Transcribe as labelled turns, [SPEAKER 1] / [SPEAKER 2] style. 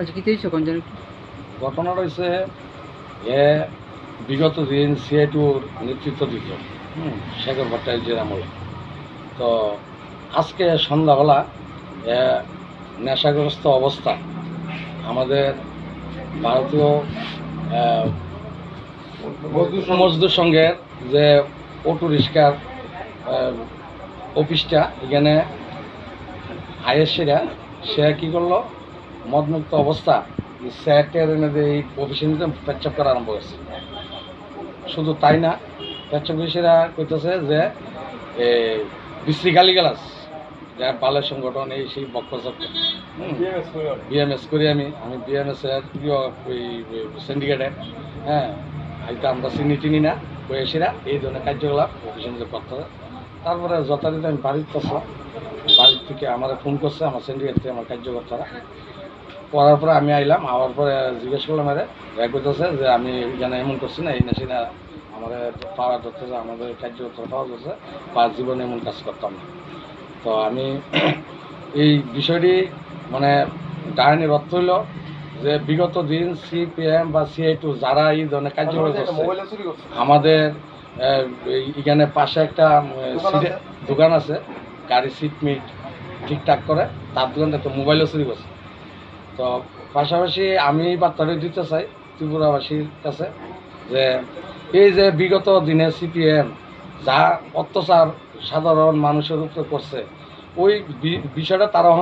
[SPEAKER 1] আচ্ছা কী হয়েছে কোন
[SPEAKER 2] ঘটনাটা হচ্ছে এ বিগত দিন সিআইটুর নেতৃত্ব দিত শেখর ভট্টাচার্যের আমলে তো আজকে সন্ধ্যাবেলা নেশাগ্রস্ত অবস্থা আমাদের ভারতীয় মজদুর সংঘের যে অটো রিক্সার অফিসটা, এখানে আইএসসিরা, সে কী করল? মদমুক্ত অবস্থা স্যাটের এনে এই মধ্যে পেচ্ছাপ করা আরম্ভ করছে। শুধু তাই না, পেচ্ছাপ অফিসেরা কইতেছে যে বিশ্রী গালিগালাস যা বালের সংগঠন, এই সেই বক্তব্য বিএমএস করি আমি আমি বিএমএস এর ওই সিন্ডিকেটে হ্যাঁ এটা আমরা চিনি চিনি না এসেরা এই ধরনের কার্যকলাপ মধ্যে করতে তারপরে যথারীতি আমি বাড়ির করছি বাড়ির থেকে আমার ফোন করছে, আমার সিন্ডিকেট থেকে আমার কার্যকর্তারা। করার পরে আমি আইলাম আওয়ার পরে জিজ্ঞেস করলাম আরে এক করতেছে যে আমি এখানে এমন করছি না এই না সেটা আমার পাওয়া যে আমাদের কার্যকর্তা পাওয়া যাচ্ছে বা জীবনে এমন কাজ করতাম না। তো আমি এই বিষয়টি মানে ডায়নের অর্থ হইল যে বিগত দিন সিপিএম বা সিআই টু যারা এই ধরনের কার্যকলাপ করছে আমাদের এখানে পাশে একটা দোকান আছে? গাড়ি সিট মিট ঠিকঠাক করে তার দোকানটা একটা মোবাইলও চুরি করছে। তো পাশাপাশি আমি বার্তাটা দিতে চাই ত্রিপুরাবাসীর কাছে যে এই যে বিগত দিনে সিপিএম যা অত্যাচার সাধারণ মানুষের উপরে করছে, ওই বিষয়টা তারা